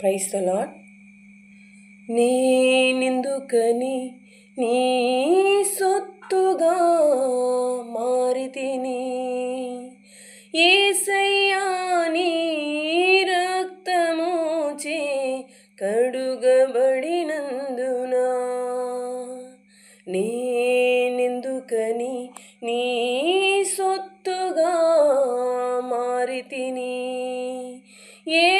Price the lord నేనెందుకని నీ సొత్తుగా మారితిని? ఏసయ్యా నీ రక్తమోచే కడుగబడినందునా నేనెందుకని నీ సొత్తుగా మారితిని? ఏ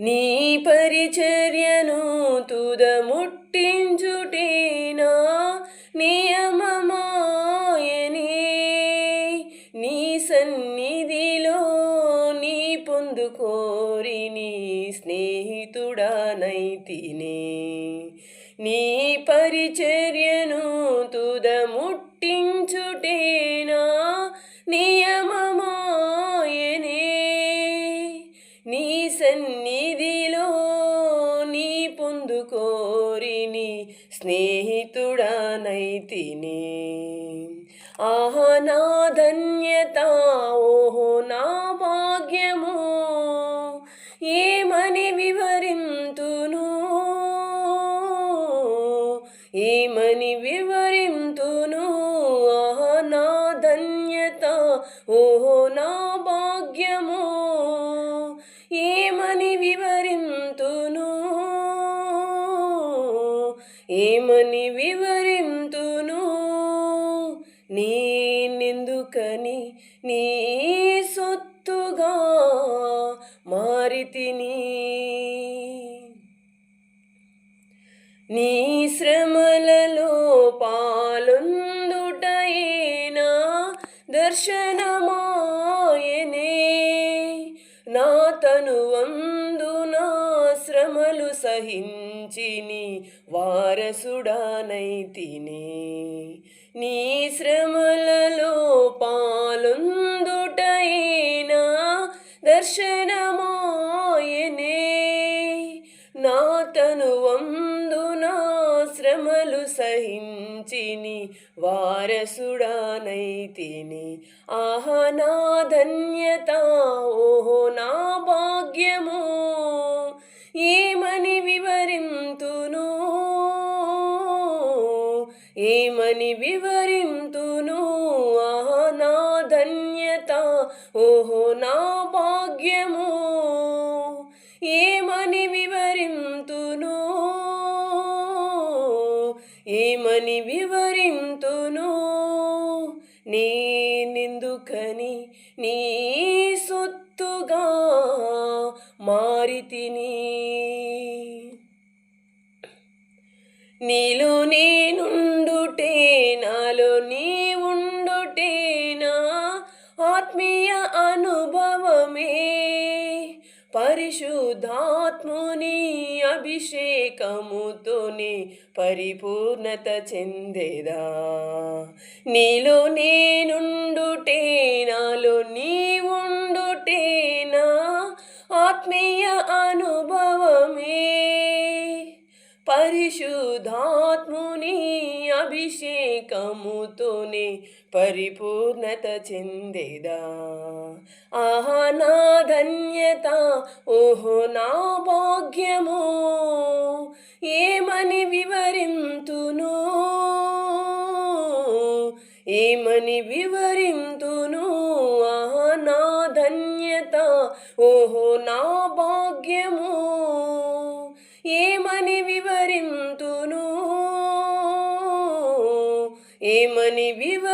నీ పరిచర్యను తుదముట్టించుటేనా నియమమాయనే? నీ సన్నిధిలో నీ పొందుకోరి నీ స్నేహితుడానైతినే నీ పరిచర్యను తుద సన్నిధిలో నీ పొందుకోరిని స్నేహితుడనైతిని ఆహా నా ధన్యత ఓహో నా భాగ్యము. ఏమని వివరింతును? ఏమని ఏమని వివరింతును? ఏమని వివరింతును? నేనెందుకని నీ సొత్తుగా మారితిని. నీ శ్రమలలో పాలుందుటైనా దర్శన అతను తనువందు నా శ్రమలు సహించిని వారసుడానైతిని నీ శ్రమల శ్రమలు సహించిని వారసుడానైతిని ఆహా నా ధన్యత ఓహో నా భాగ్యము ఏమని వివరింతును? ఏమని వివరింతును? ఆహా నా ధన్యత ఓహో నా భాగ్యము ఏమని వివరింతును? నేనెందుకని నీ సొత్తుగా మారితిని నీలో నేనుండుటే నాలో నీ ఉండుటేనా ఆత్మీయ అనుభవం పరిశుద్ధాత్ముని అభిషేకముతోనే పరిపూర్ణత చెందేదా? నీలో నేనుండుటే నాలో నీ ఉండుటేనా ఆత్మీయ అనుభవమే. పరిశుద్ధాత్ముని అభిషేకముతోనే పరిపూర్ణత చెందేదా? ఆహా నా ధన్యత ఓహో నా భాగ్యము. ఏమని వివరింతును? ఏమని వివరింతును? ఆహా నా ధన్యత ఓహో నా భాగ్యము. ఏమని వివరింతును? ఏమని వివరింతును